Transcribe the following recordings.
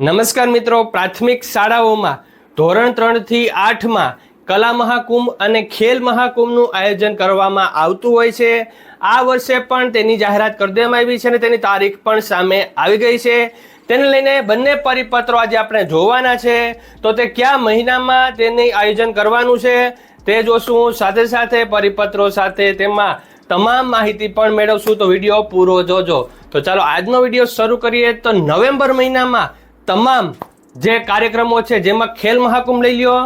નમસ્કાર મિત્રો, પ્રાથમિક શાળાઓમાં ધોરણ ત્રણથી આઠમાં કલા મહાકુંભ અને ખેલ મહાકુંભનું આયોજન કરવામાં આવતું હોય છે. આ વર્ષે પણ તેની જાહેરાત કરી દેવામાં આવી છે અને તેની તારીખ પણ સામે આવી ગઈ છે. તેને લઈને બંને પરિપત્રો આજે આપણે જોવાના છે. તો તે કયા મહિનામાં તેની આયોજન કરવાનું છે તે જોશું. સાથે સાથે પરિપત્રો સાથે તેમાં તમામ માહિતી પણ મેળવશું. તો વીડિયો પૂરો જોજો. તો ચાલો, આજનો વીડિયો શરૂ કરીએ. તો નવેમ્બર મહિનામાં તમામ જે કાર્યક્રમો છે, જેમાં ખેલ મહાકુંભ લઈ લ્યો,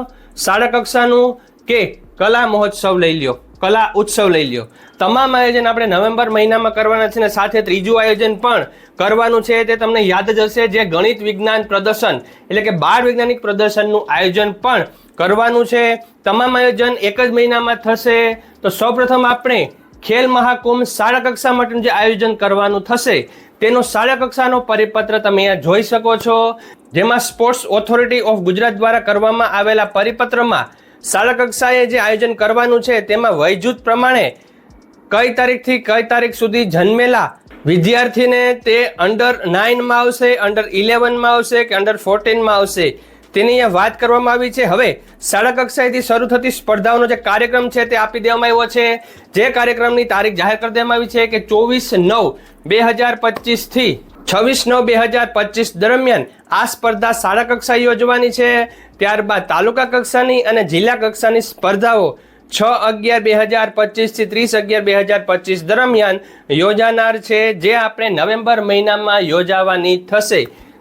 શાળા કક્ષાનું કે કલા મહોત્સવ લઈ લ્યો, કલા ઉત્સવ લઈ લ્યો. તમામ આયોજન આપણે નવેમ્બર મહિનામાં કરવાના છે અને સાથે ત્રીજું આયોજન પણ કરવાનું છે, તે તમને યાદ જ હશે જે ગણિત વિજ્ઞાન પ્રદર્શન, એટલે કે બાળ વૈજ્ઞાનિક પ્રદર્શનનું આયોજન પણ કરવાનું છે. તમામ આયોજન એક જ મહિનામાં થશે. તો સૌપ્રથમ આપણે ખેલ મહાકુંભ શાળા કક્ષા માટેનું જે આયોજન કરવાનું થશે તેનો શાળા કક્ષાનો પરિપત્ર તમે અહીંયા જોઈ શકો છો, જેમાં સ્પોર્ટ્સ ઓથોરિટી ઓફ ગુજરાત દ્વારા કરવામાં આવેલા પરિપત્રમાં શાળા કક્ષાએ જે આયોજન કરવાનું છે, તેમાં વયજૂથ પ્રમાણે કઈ તારીખથી કઈ તારીખ સુધી જન્મેલા વિદ્યાર્થીને તે અંડર નાઇનમાં આવશે અંડર ઇલેવનમાં આવશે કે અંડર ફોર્ટીનમાં આવશે? તેની અહીંયા વાત કરવામાં આવી છે. હવે શાળા કક્ષાએથી શરૂ થતી સ્પર્ધાઓનો જે કાર્યક્રમ છે તે આપી દેવામાં આવ્યો છે. જે કાર્યક્રમની તારીખ જાહેર કરી દેવામાં આવી છે કે ચોવીસ નવ બે હજાર પચીસથી છવ્વીસ નવ બે હજાર પચીસ દરમિયાન આ સ્પર્ધા શાળા કક્ષાએ યોજવાની છે. ત્યારબાદ તાલુકા કક્ષાની અને જિલ્લા કક્ષાની સ્પર્ધાઓ છ અગિયાર બે હજાર પચીસથી ત્રીસ અગિયાર બે હજાર પચીસ દરમિયાન યોજાનાર છે. જે આપણે નવેમ્બર મહિનામાં યોજાવાની થશે.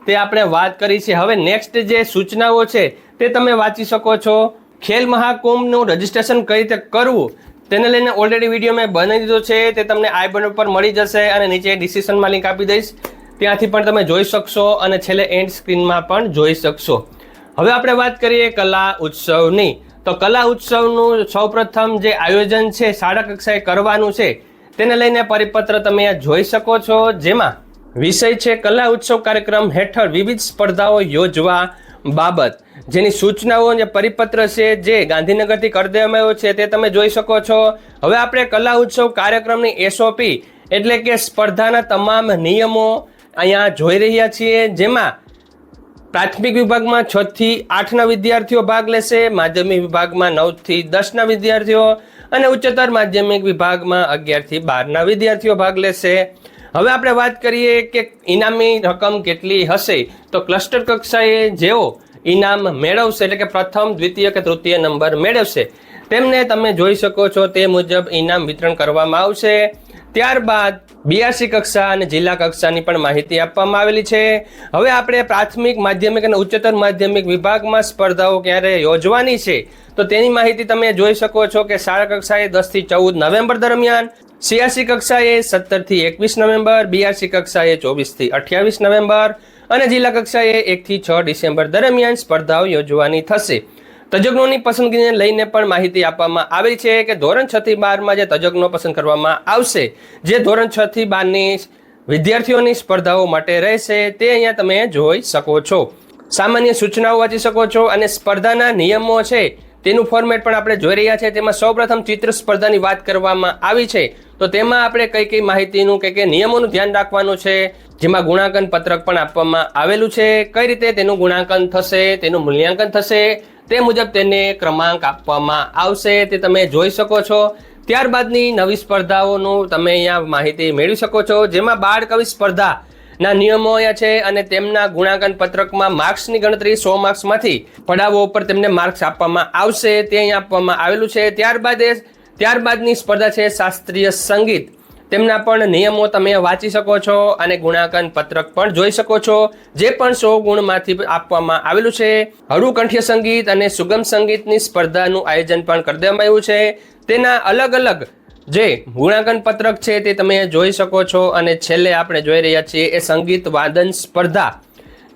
તે આપણે વાત કરી છે. હવે નેક્સ્ટ જે સૂચનાઓ છે, તે તમે વાંચી શકો છો. ખેલ મહાકુંભનું રજીસ્ટ્રેશન કઈ રીતે કરવું, તેને લઈને ઓલરેડી વીડિયો મેં બનાવી દીધો છે. તે તમને આઈ બટન પર મળી જશે અને નીચે ડિસ્ક્રિપ્શનમાં લિંક આપી દઈશ. ત્યાંથી પણ તમે જોઈ શકશો અને છેલ્લે એન્ડ સ્ક્રીનમાં પણ જોઈ શકશો. હવે આપણે વાત કરીએ કલા ઉત્સવની. તો કલા ઉત્સવનું સૌપ્રથમ જે આયોજન છે, શાળા કક્ષાએ કરવાનું છે, તેને લઈને પરિપત્ર તમે જોઈ શકો છો. જેમાં વિષય છે કલા ઉત્સવ કાર્યક્રમ હેઠળ વિવિધ સ્પર્ધાઓ યોજવા બાબત. જેની સૂચનાઓ અને પરિપત્ર છે જે ગાંધીનગરથી કરી દેવામાં આવ્યો છે તે તમે જોઈ શકો છો. હવે આપણે કલા ઉત્સવ કાર્યક્રમની એસઓપી એટલે કે સ્પર્ધાના તમામ નિયમો અહીંયા જોઈ રહ્યા છીએ. જેમાં પ્રાથમિક વિભાગમાં છ થી આઠના વિદ્યાર્થીઓ ભાગ લેશે, માધ્યમિક વિભાગમાં નવથી દસના વિદ્યાર્થીઓ અને ઉચ્ચતર માધ્યમિક વિભાગમાં અગિયારથી બારના વિદ્યાર્થીઓ ભાગ લેશે. હવે આપણે વાત કરીએ કે ઇનામી રકમ કેટલી હશે. તો ક્લસ્ટર કક્ષાએ જેઓ ઇનામ મેળવશે, એટલે કે પ્રથમ, દ્વિતીય કે તૃતીય નંબર મેળવશે, તેમને તમે જોઈ શકો છો તે મુજબ ઇનામ વિતરણ કરવામાં આવશે. ત્યારબાદ બીઆરસી કક્ષા અને જિલ્લા કક્ષાની પણ માહિતી આપવામાં આવેલી છે. હવે આપણે પ્રાથમિક, માધ્યમિક અને ઉચ્ચતર માધ્યમિક વિભાગમાં સ્પર્ધાઓ ક્યારે યોજવાની છે, તો તેની માહિતી તમે જોઈ શકો છો કે શાળા કક્ષાએ દસથી ચૌદ નવેમ્બર દરમિયાન, સીઆરસી કક્ષાએ સત્તરથી એકવીસ નવેમ્બર, બીઆરસી કક્ષાએ ચોવીસથી અઠ્યાવીસ નવેમ્બર અને જિલ્લા કક્ષાએ એકથી છ ડિસેમ્બર દરમિયાન સ્પર્ધાઓ યોજવાની થશે. તજજ્ઞોની પસંદગીને લઈને પણ માહિતી આપવામાં આવી છે કે ધોરણ છ થી બારમાં જે તજજ્ઞો પસંદ કરવામાં આવશે, જે ધોરણ છ થી બારની વિદ્યાર્થીઓની સ્પર્ધાઓ માટે રહેશે, તે અહીંયા તમે જોઈ શકો છો. સામાન્ય સૂચનાઓ વાંચી શકો છો અને સ્પર્ધાના નિયમો છે, તેનું ફોર્મેટ પણ આપણે જોઈ રહ્યા છે તેમાં સૌપ્રથમ ચિત્ર સ્પર્ધાની વાત કરવામાં આવી છે. તો તેમાં આપણે કઈ કઈ માહિતીનું કે કઈ નિયમોનું ધ્યાન રાખવાનું છે, જેમાં ગુણાંકન પત્રક પણ આપવામાં આવેલું છે, કઈ રીતે તેનું ગુણાંકન થશે, તેનું મૂલ્યાંકન થશે તે મુજબ તેને ક્રમાંક આપવામાં આવશે, તે તમે જોઈ શકો છો. ત્યારબાદની નવી સ્પર્ધાઓનું તમે અહીંયા માહિતી મેળવી શકો છો, જેમાં બાળ કવિ સ્પર્ધા ના નિયમો અહીંયા છે અને તેમના ગુણાંકન પત્રકમાં માર્ક્સની ગણતરી સો માર્ક્સમાંથી પડાવો ઉપર તેમને માર્ક્સ આપવામાં આવશે, તે અહીંયા આપવામાં આવેલું છે. ત્યારબાદ ત્યારબાદની સ્પર્ધા છે શાસ્ત્રીય સંગીત. તેમના પણ નિયમો તમે વાંચી શકો છો અને ગુણાંકન પત્રક પણ જોઈ શકો છો. જે પણ સો ગુણમાંથી આપવામાં આવેલું છે હરુકંઠ્ય સંગીત અને સુગમ સંગીતની સ્પર્ધાનું આયોજન પણ કરી દેવામાં આવ્યું છે. તેના અલગ અલગ જે ગુણાંકન પત્રક છે તે તમે જોઈ શકો છો અને છેલ્લે આપણે જોઈ રહ્યા છીએ એ સંગીત વાદન સ્પર્ધા.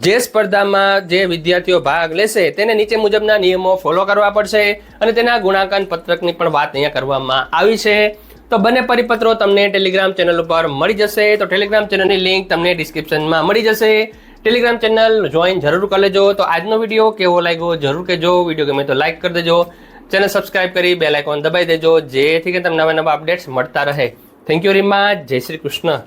જે સ્પર્ધામાં જે વિદ્યાર્થીઓ ભાગ લેશે તેને નીચે મુજબના નિયમો ફોલો કરવા પડશે અને તેના ગુણાંકન પત્રકની પણ વાત અહીંયા કરવામાં આવી છે. તો બંને પરિપત્રો તમને ટેલિગ્રામ ચેનલ ઉપર મળી જશે. તો ટેલિગ્રામ ચેનલની લિંક તમને ડિસ્ક્રિપ્શનમાં મળી જશે. ટેલિગ્રામ ચેનલ જોઈન જરૂર કરી લેજો. તો આજનો વીડિયો કેવો લાગ્યો જરૂર કહેજો. વીડિયો ગમે તો લાઈક કરી દેજો. ચેનલ સબસ્ક્રાઇબ કરી બેલ આઇકોન દબાઈ દેજો. જેથી કે તમને નવા નવા અપડેટ્સ મળતા રહે. થેન્ક યુ વેરી મચ જય શ્રી કૃષ્ણ.